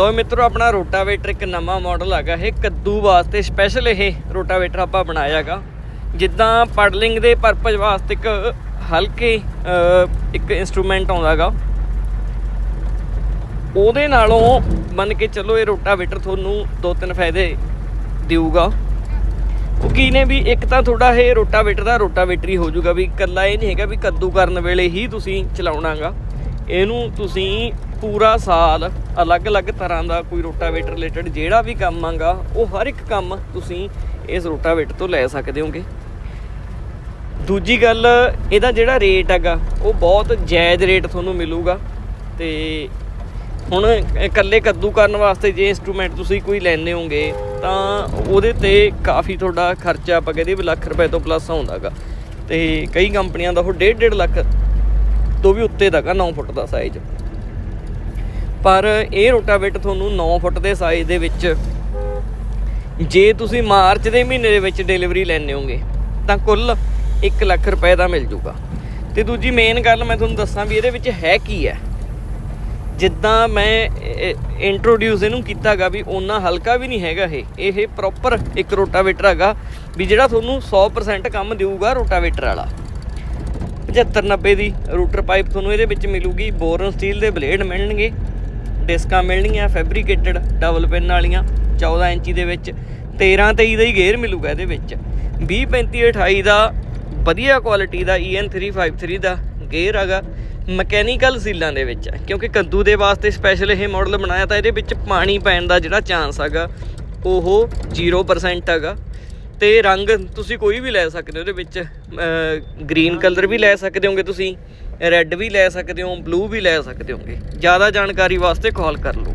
ਲੋ ਮਿੱਤਰੋ ਆਪਣਾ ਰੋਟਾਵੇਟਰ ਇੱਕ ਨਵਾਂ ਮਾਡਲ ਹੈਗਾ ਇਹ ਕੱਦੂ ਵਾਸਤੇ ਸਪੈਸ਼ਲ ਇਹ ਰੋਟਾਵੇਟਰ ਆਪਾਂ ਬਣਾਇਆਗਾ। ਜਿੱਦਾਂ ਪੜਲਿੰਗ ਦੇ ਪਰਪਸ ਵਾਸਤੇ ਇੱਕ ਹਲਕੇ ਅ, ਇੱਕ ਇਨਸਟਰੂਮੈਂਟ ਆਉਂਦਾਗਾ। ਉਹਦੇ ਨਾਲੋਂ ਮੰਨ ਕੇ ਚੱਲੋ ਇਹ ਰੋਟਾਵੇਟਰ ਤੁਹਾਨੂੰ ਦੋ ਤਿੰਨ ਫਾਇਦੇ ਦੇਊਗਾ। ਉਹ ਕੀ ਨੇ ਵੀ ਇੱਕ ਤਾਂ ਤੁਹਾਡਾ ਇਹ ਰੋਟਾਵੇਟਰ ਦਾ ਰੋਟਾਵੇਟਰ ਹੀ ਹੋ ਜਾਊਗਾ ਵੀ ਇਕੱਲਾ ਇਹ ਨਹੀਂ ਹੈਗਾ ਵੀ ਕੱਦੂ ਕਰਨ ਵੇਲੇ ਹੀ ਤੁਸੀਂ ਚਲਾਉਣਾਗਾ। ਇਹਨੂੰ ਤੁਸੀਂ ਪੂਰਾ ਸਾਲ ਅਲੱਗ-ਅਲੱਗ ਤਰ੍ਹਾਂ ਦਾ ਕੋਈ ਰੋਟਾਵੇਟਰ ਰਿਲੇਟਡ ਜਿਹੜਾ ਵੀ ਕੰਮ ਆਗਾ, ਉਹ ਹਰ ਇੱਕ ਕੰਮ ਤੁਸੀਂ ਇਸ ਰੋਟਾਵੇਟਰ ਤੋਂ ਲੈ ਸਕਦੇ ਹੋਗੇ। ਦੂਜੀ ਗੱਲ, ਇਹਦਾ ਜਿਹੜਾ ਰੇਟ ਹੈਗਾ, ਉਹ ਬਹੁਤ ਜਾਇਜ਼ ਰੇਟ ਤੁਹਾਨੂੰ ਮਿਲੂਗਾ। ਤੇ ਹੁਣ ਇਕੱਲੇ ਕੱਦੂ ਕਰਨ ਵਾਸਤੇ ਜੇ ਇਨਸਟਰੂਮੈਂਟ ਤੁਸੀਂ ਕੋਈ ਲੈਣੇ ਹੋਗੇ, ਤਾਂ ਉਹਦੇ ਤੇ ਕਾਫੀ ਤੁਹਾਡਾ ਖਰਚਾ ਆਪਾਂ ਕਹਿੰਦੇ ਵੀ ਲੱਖ ਰੁਪਏ ਤੋਂ ਪਲੱਸ ਆਉਂਦਾਗਾ ਤੇ ਕਈ ਕੰਪਨੀਆਂ ਦਾ ਉਹ 1.5 1.5 ਲੱਖ ਤੋਂ ਵੀ ਉੱਤੇ ਦਾਗਾ 9 ਫੁੱਟ ਦਾ ਸਾਈਜ਼ ਪਰ ਇਹ ਰੋਟਾਵੇਟਰ ਤੁਹਾਨੂੰ 9 ਫੁੱਟ ਦੇ ਸਾਈਜ਼ ਦੇ ਵਿੱਚ ਜੇ ਤੁਸੀਂ ਮਾਰਚ ਦੇ ਮਹੀਨੇ ਦੇ ਵਿੱਚ ਡਿਲੀਵਰੀ ਲੈਣੇ ਹੋਗੇ ਤਾਂ ਕੁੱਲ 1 ਲੱਖ ਰੁਪਏ ਦਾ ਮਿਲ ਜੂਗਾ। ਤੇ ਦੂਜੀ ਮੇਨ ਗੱਲ ਮੈਂ ਤੁਹਾਨੂੰ ਦੱਸਾਂ ਵੀ ਇਹਦੇ ਵਿੱਚ ਹੈ ਕੀ ਹੈ। ਜਿੱਦਾਂ ਮੈਂ ਇੰਟਰੋਡਿਊਸ ਇਹਨੂੰ ਕੀਤਾਗਾ ਵੀ ਉਹਨਾਂ ਹਲਕਾ ਵੀ ਨਹੀਂ ਹੈਗਾ ਇਹ। ਇਹ ਪ੍ਰੋਪਰ ਇੱਕ ਰੋਟਾਵੇਟਰ ਹੈਗਾ ਵੀ ਜਿਹੜਾ ਤੁਹਾਨੂੰ 100% ਕੰਮ ਦੇਊਗਾ ਰੋਟਾਵੇਟਰ ਵਾਲਾ। 75 90 ਦੀ ਰੂਟਰ ਪਾਈਪ ਤੁਹਾਨੂੰ ਇਹਦੇ ਵਿੱਚ ਮਿਲੂਗੀ। ਬੋਰਨ ਸਟੀਲ ਦੇ ਬਲੇਡ ਮਿਲਣਗੇ। ਡਿਸਕਾਂ ਮਿਲਣਗੀਆਂ, ਫੈਬਰੀਕੇਟਡ ਡਬਲ ਪਿਨ ਵਾਲੀਆਂ 14 ਇੰਚੀ ਦੇ ਵਿੱਚ 13 23 ਦਾ ਹੀ ਗੇਅਰ ਮਿਲੂਗਾ ਇਹਦੇ ਵਿੱਚ। 20 35 28 ਦਾ, ਵਧੀਆ ਕੁਆਲਿਟੀ ਦਾ E EN353 ਦਾ ਗੇਅਰ ਹੈਗਾ। ਮਕੈਨੀਕਲ ਸੀਲਾਂ ਦੇ ਵਿੱਚ, ਕਿਉਂਕਿ ਕੱਦੂ ਦੇ ਵਾਸਤੇ ਸਪੈਸ਼ਲ ਇਹ ਮਾਡਲ ਬਣਾਇਆ ਤਾਂ ਇਹਦੇ ਵਿੱਚ ਪਾਣੀ ਪੈਣ ਦਾ ਜਿਹੜਾ ਚਾਂਸ ਹੈਗਾ, ਉਹ 0% ਹੈਗਾ। ਤੇ ਰੰਗ ਤੁਸੀਂ ਕੋਈ ਵੀ ਲੈ ਸਕਦੇ ਹੋ ਉਹਦੇ ਵਿੱਚ ਗ੍ਰੀਨ ਕਲਰ ਵੀ ਲੈ ਸਕਦੇ ਹੋਗੇ ਤੁਸੀਂ ਰੈੱਡ ਵੀ ਲੈ ਸਕਦੇ ਹੋ ਬਲੂ ਵੀ ਲੈ ਸਕਦੇ ਹੋਗੇ। ਜ਼ਿਆਦਾ ਜਾਣਕਾਰੀ ਵਾਸਤੇ ਕਾਲ ਕਰ ਲਓ।